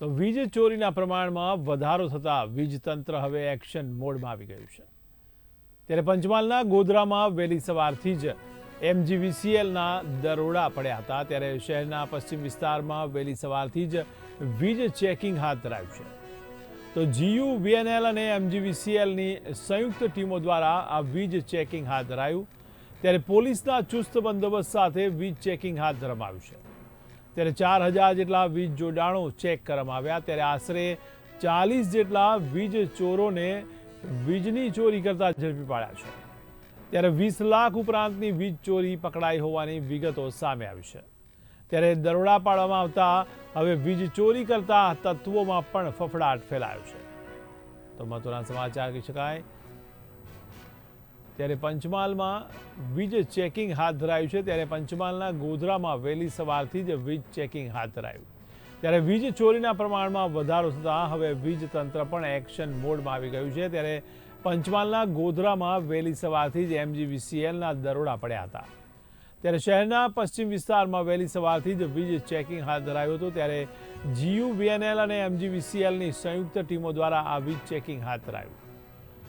તો વીજ ચોરીના પ્રમાણમાં વધારો થતાં વીજ તંત્ર હવે એક્શન મોડમાં આવી ગયું છે. ત્યારે પંચમહાલના ગોધરામાં વહેલી સવારથી જ એમજીવીસીએલના દરોડા પડ્યા હતા. ત્યારે શહેરના પશ્ચિમ વિસ્તારમાં વહેલી સવારથી જ વીજ ચેકિંગ હાથ ધરાયું છે. તો જીયુ, વીએનએલ અને એમજીવીસીએલની સંયુક્ત ટીમો દ્વારા આ વીજ ચેકિંગ હાથ ધરાયું. ત્યારે પોલીસના ચુસ્ત બંદોબસ્ત સાથે વીજ ચેકિંગ હાથ ધરવામાં આવ્યું છે. ત્યારે ચાર હજાર જેટલા વીજ જોડાણો ચેક કરવામાં આવ્યા. ત્યારે આશરે ચાલીસ જેટલા વીજ ચોરોને વીજની ચોરી કરતા ઝડપી પાડ્યા છે. ત્યારે વીસ લાખ ઉપરાંતની વીજ ચોરી પકડાઈ હોવાની વિગતો સામે આવી છે. ત્યારે દરોડા પાડવામાં આવતા હવે વીજ ચોરી કરતા તત્વોમાં પણ ફફડાટ ફેલાયો છે. તો મહત્વના સમાચાર કહી શકાય ત્યારે પંચમહાલમાં વીજ ચેકિંગ હાથ ધરાયું છે. ત્યારે પંચમહાલના ગોધરામાં વહેલી સવારથી જ વીજ ચેકિંગ હાથ ધરાયું. ત્યારે વીજ ચોરીના પ્રમાણમાં વધારો થતાં હવે વીજ તંત્ર પણ એક્શન મોડમાં આવી ગયું છે. ત્યારે પંચમહાલના ગોધરામાં વહેલી સવારથી જ એમજીવીસીએલના દરોડા પડ્યા હતા. ત્યારે શહેરના પશ્ચિમ વિસ્તારમાં વહેલી સવારથી જ વીજ ચેકિંગ હાથ ધરાયું હતું. ત્યારે જીયુ વીએનએલ અને એમજીવીસીએલની સંયુક્ત ટીમો દ્વારા આ વીજ ચેકિંગ હાથ ધરાયું.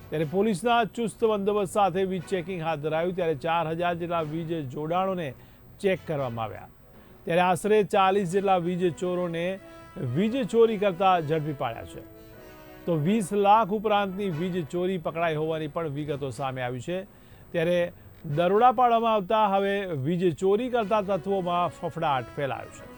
ત્યારે પોલીસના ચુસ્ત બંદોબસ્ત સાથે વીજ ચેકિંગ હાથ ધરાયું. ત્યારે ચાર હજાર જેટલા વીજ જોડાણોને ચેક કરવામાં આવ્યા. ત્યારે આશરે ચાલીસ જેટલા વીજ ચોરોને વીજ ચોરી કરતા ઝડપી પાડ્યા છે. તો વીસ લાખ ઉપરાંતની વીજ ચોરી પકડાઈ હોવાની પણ વિગતો સામે આવી છે. ત્યારે દરોડા પાડવામાં આવતા હવે વીજ ચોરી કરતા તત્વોમાં ફફડાટ ફેલાયો છે.